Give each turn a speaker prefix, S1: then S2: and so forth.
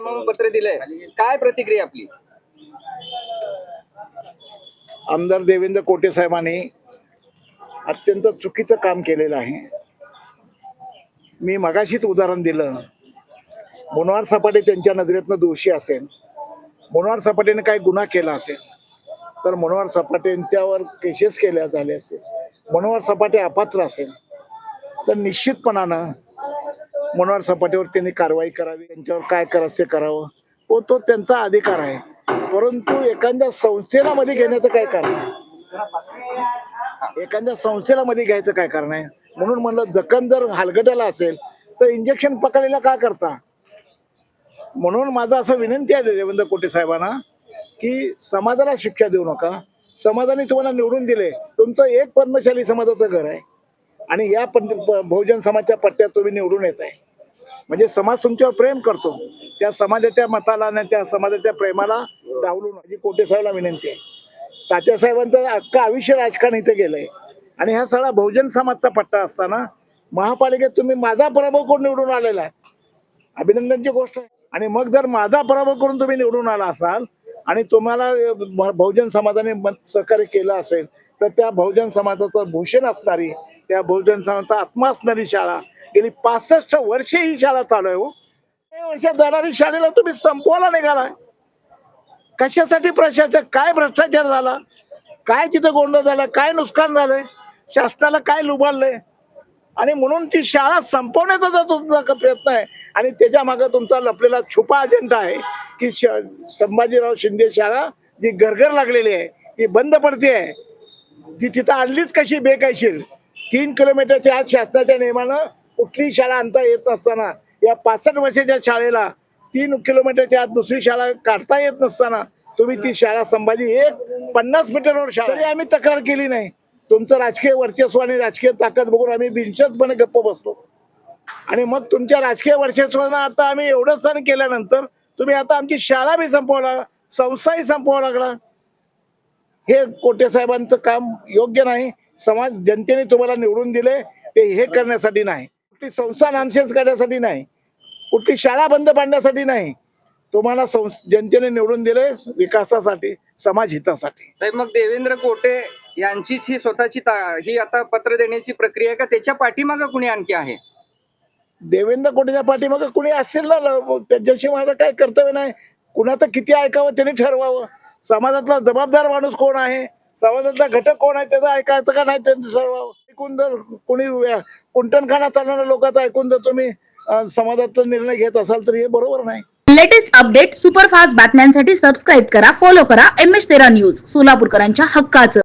S1: म्हणून पत्र दिलंय. काय प्रतिक्रिया आपली?
S2: आमदार देवेंद्र कोटे साहेबांनी अत्यंत चुकीचं काम केलेलं आहे. मी मगाशीच उदाहरण दिलं. मनोहर सपाटे त्यांच्या नजरेतनं दोषी असेल. मनोहर सपाटेने काही गुन्हा केला असेल तर मनोहर सपाटेंच्यावर केसेस केल्या झाले असतील. मनोहर सपाटे अपात्र असेल तर निश्चितपणानं मनोहर सपाटीवर त्यांनी कारवाई करावी त्यांच्यावर काय करायचं ते करावं व तो त्यांचा अधिकार आहे. परंतु एखाद्या संस्थेला मध्ये घेण्याचं काय कारण आहे? एखाद्या संस्थेला मध्ये घ्यायचं काय कारण आहे? म्हणून म्हणलं जखम जर हलगटाला असेल तर इंजेक्शन पकडलेला का करता? म्हणून माझं असं विनंती आहे देवेंद्र कोटे साहेबांना की समाजाला शिक्षा देऊ नका. समाजाने तुम्हाला निवडून दिले. तुमचं एक पद्मशाली समाजाचं घर आहे. आणि या पण बहुजन समाजच्या पट्ट्यात तुम्ही निवडून येत आहे म्हणजे समाज तुमच्यावर प्रेम करतो. त्या समाजाच्या मताला आणि त्या समाजाच्या प्रेमाला डावलून माझी कोटे साहेबला विनंती आहे. तात्यासाहेबांचं अख्खं आयुष्य राजकारण इथे गेलंय. आणि हा सगळा बहुजन समाजचा पट्टा असताना महापालिकेत तुम्ही माझा पराभव करून निवडून आलेला आहे? अभिनंदनची गोष्ट आहे. आणि मग जर माझा पराभव करून तुम्ही निवडून आला असाल आणि तुम्हाला बहुजन समाजाने सहकार्य केलं असेल तर त्या बहुजन समाजाचं भूषण असणारी त्या बहुजन समाजाचा आत्मा असणारी शाळा गेली पासष्ट वर्षे ही शाळा चालू आहे हो. काही वर्षात जाणारी शाळेला तुम्ही संपवायला निघालाय कशासाठी प्रशासक काय भ्रष्टाचार झाला? काय तिथं गोंधळ झाला? काय नुकसान झालंय? शासनाला काय लुबाडलंय? आणि म्हणून ती शाळा संपवण्याचा जर तुमचा प्रयत्न आहे आणि त्याच्यामागे तुमचा लपलेला छुपा अजेंडा आहे की श संभाजीराव शिंदे शाळा जी गरगर लागलेली आहे ती बंद पडते आहे ती तिथं आणलीच कशी बेकायशीर? तीन किलोमीटरच्या आज शासनाच्या नियमानं कुठलीही शाळा आणता येत नसताना या पासष्ट वर्षाच्या शाळेला तीन किलोमीटरच्या आत दुसरी शाळा काढता येत नसताना तुम्ही ती शाळा संभाजी एक पन्नास मीटरवर शाळा. आम्ही तक्रार केली नाही. तुमचं राजकीय वर्चस्व आणि राजकीय ताकद बघून आम्ही बिनशतपणे गप्प बसतो आणि मग तुमच्या राजकीय वर्चस्वानं आता आम्ही एवढं सण केल्यानंतर तुम्ही आता आमची शाळा बी संपवला संस्थाही संपवावं लागला. हे कोटे साहेबांचं काम योग्य नाही. समाज जनतेने तुम्हाला निवडून दिले ते हे करण्यासाठी नाही. कुठली संस्था नामशेष करण्यासाठी नाही. कुठली शाळा बंद पाडण्यासाठी नाही. तुम्हाला जनतेने निवडून दिले विकासासाठी समाज हितासाठी.
S1: साहेब मग देवेंद्र कोटे यांचीच ही स्वतःची ही आता पत्र देण्याची प्रक्रिया का? त्याच्या पाठीमागं कुणी आणखी आहे?
S2: देवेंद्र कोटेच्या पाठीमागे कुणी असेल ना? त्यांच्याशी माझं काय कर्तव्य नाही. कुणाचं किती ऐकावं त्यांनी ठरवावं. समाजातला जबाबदार माणूस कोण आहे? समाजातला घटक कोण आहे? त्याचं ऐकायचं का नाही? त्यांनी ठरवावं. ऐकून जर कोणी कुंटणखाना चालणाऱ्या लोकांचा ऐकून जर तुम्ही समाजातला निर्णय घेत असाल तर हे बरोबर नाही.
S3: लेटेस्ट अपडेट सुपरफास्ट बातम्यांसाठी सबस्क्राईब करा फॉलो करा एम एच तेरा न्यूज सोलापूरकरांच्या हक्काचं.